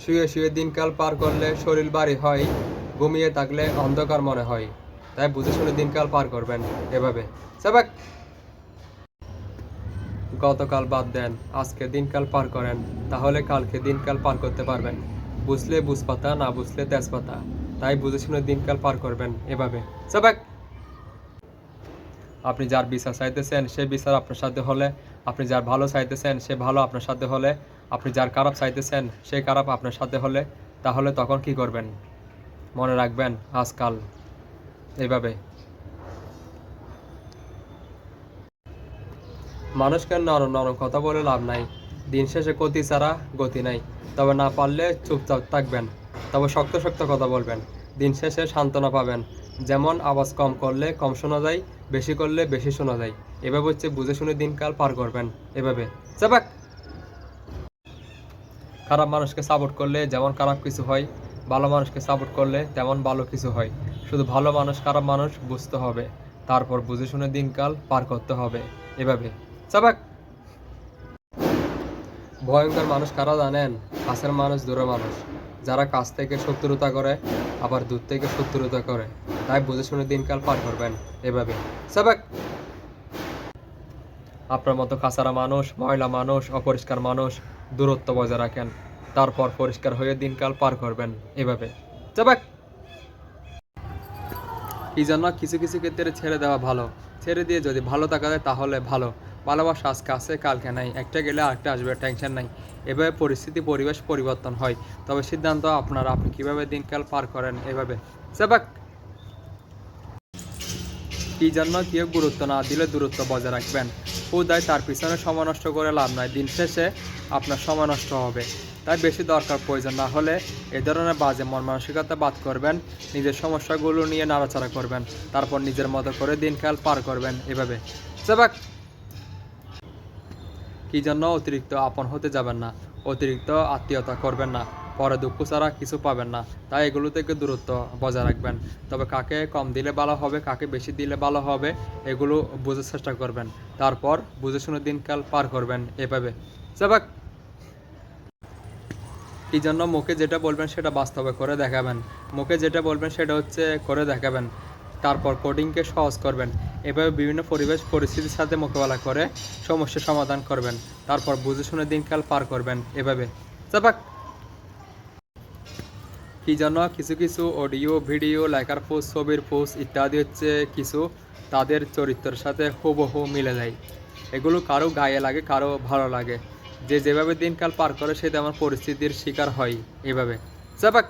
শুয়ে শুয়ে দিনকাল পার করলে শরীর ভারী হয়, ঘুমিয়ে থাকলে অন্ধকার মনে হয়। তাই বুঝে শুনে দিনকাল পার করবেন এভাবে। সাবাক! গতকাল বাদ দেন, আজকে দিনকাল পার করেন, তাহলে কালকে দিনকাল পার করতে পারবেন। বুঝলে বুঝপাতা, না বুঝলে তেজপাতা। তাই বুঝে শুনে দিনকাল পার করবেন এভাবে। সাবাক! আপনি যার বিচার চাইতেছেন, সে বিচার আপনার সাথে হলে, আপনি যার ভালো চাইতেছেন, সে ভালো আপনার সাথে হলে আপনি যার খারাপ চাইতেছেন, সে খারাপ আপনার সাথে হলে, তাহলে তখন কি করবেন? মনে রাখবেন, আজকাল। এইভাবে মানুষকে নরম নরম কথা বলে লাভ নাই। দিন শেষে গতি ছাড়া গতি নাই। তবে না পারলে চুপচাপ থাকবেন। তবে শক্ত শক্ত কথা বলবেন। দিন শেষে সান্ত্বনা পাবেন। যেমন আওয়াজ কম করলে কম শোনা যায়, বেশি করলে বেশি শোনা যায়। এভাবে হচ্ছে বুঝে শুনে দিনকাল পার করবেন। এভাবে। চাপাক খারাপ মানুষকে সাপোর্ট করলে যেমন খারাপ কিছু হয়, ভালো মানুষকে সাপোর্ট করলে তেমন ভালো কিছু হয়। শুধু ভালো মানুষ, খারাপ মানুষ বুঝতে হবে। তারপর বুঝে শুনে দিনকাল পার করতে হবে। এভাবে। চাপাক ভয়ঙ্কর মানুষ কারা জানেন? কাছের মানুষ, দূরের মানুষ। যারা কাছ থেকে শত্রুতা করে, আবার দূর থেকে শত্রুতা করে। তাই বুঝে শুনে দিনকাল পার করবেন। এভাবে। চাপাক আপনার মতো কাছারা মানুষ, ময়লা মানুষ, অপরিষ্কার মানুষ দূরত্ব বজায় রাখেন। তারপর পরিষ্কার হয়ে দিনকাল পার করবেন এভাবে। চাপাক এই জন্য কিছু কিছু ক্ষেত্রে ছেড়ে দেওয়া ভালো। ছেড়ে দিয়ে যদি ভালো থাকা যায় তাহলে ভালো। ভালোবাসা আজকে আছে, কালকে নাই। একটা গেলে আরেকটা আসবে টেনশন নাই। এভাবে পরিস্থিতি, পরিবেশ পরিবর্তন হয়। তবে সিদ্ধান্ত আপনার, আপনি কীভাবে দিনকাল পার করেন এভাবে। সেবাক কি জন্য কেউ গুরুত্ব না দিলে দূরত্ব বজায় রাখবেন? খুদায় তার পিছনে সময় নষ্ট করে লাভ নাই। দিন শেষে আপনার সময় নষ্ট হবে। তাই বেশি দরকার প্রয়োজন না হলে এ ধরনের বাজে মন মানসিকতা বাদ করবেন। নিজের সমস্যাগুলো নিয়ে নাড়াচাড়া করবেন। তারপর নিজের মতো করে দিনকাল পার করবেন এভাবে। সেবাক কি জন্য অতিরিক্ত আপন হতে যাবেন না? অতিরিক্ত আত্মীয়তা করবেন না। পরে দুঃখ ছাড়া কিছু পাবেন না। তাই এগুলো থেকে দূরত্ব বজায় রাখবেন। তবে কাকে কম দিলে ভালো হবে, কাকে বেশি দিলে ভালো হবে, এগুলো বোঝার চেষ্টা করবেন। তারপর বুঝে শুনে দিনকাল পার করবেন এভাবে। সেবাক কি জন্য মুখে যেটা বলবেন সেটা বাস্তবে করে দেখাবেন। মুখে যেটা বলবেন সেটা হচ্ছে করে দেখাবেন। তারপর কোডিংকে সহজ করবেন। এভাবে বিভিন্ন পরিবেশ পরিস্থিতির সাথে মোকাবেলা করে সমস্যার সমাধান করবেন। তারপর বুঝে শুনে দিনকাল পার করবেন এভাবে। চাপাক কি জন্য কিছু কিছু অডিও ভিডিও লেখার পোস্ট ছবির পোস্ট ইত্যাদি হচ্ছে কিছু তাদের চরিত্রের সাথে হুবহু মিলে যায়। এগুলো কারও গায়ে লাগে, কারও ভালো লাগে। যে যেভাবে দিনকাল পার করে, সে তেমন পরিস্থিতির শিকার হয় এভাবে। চাপাক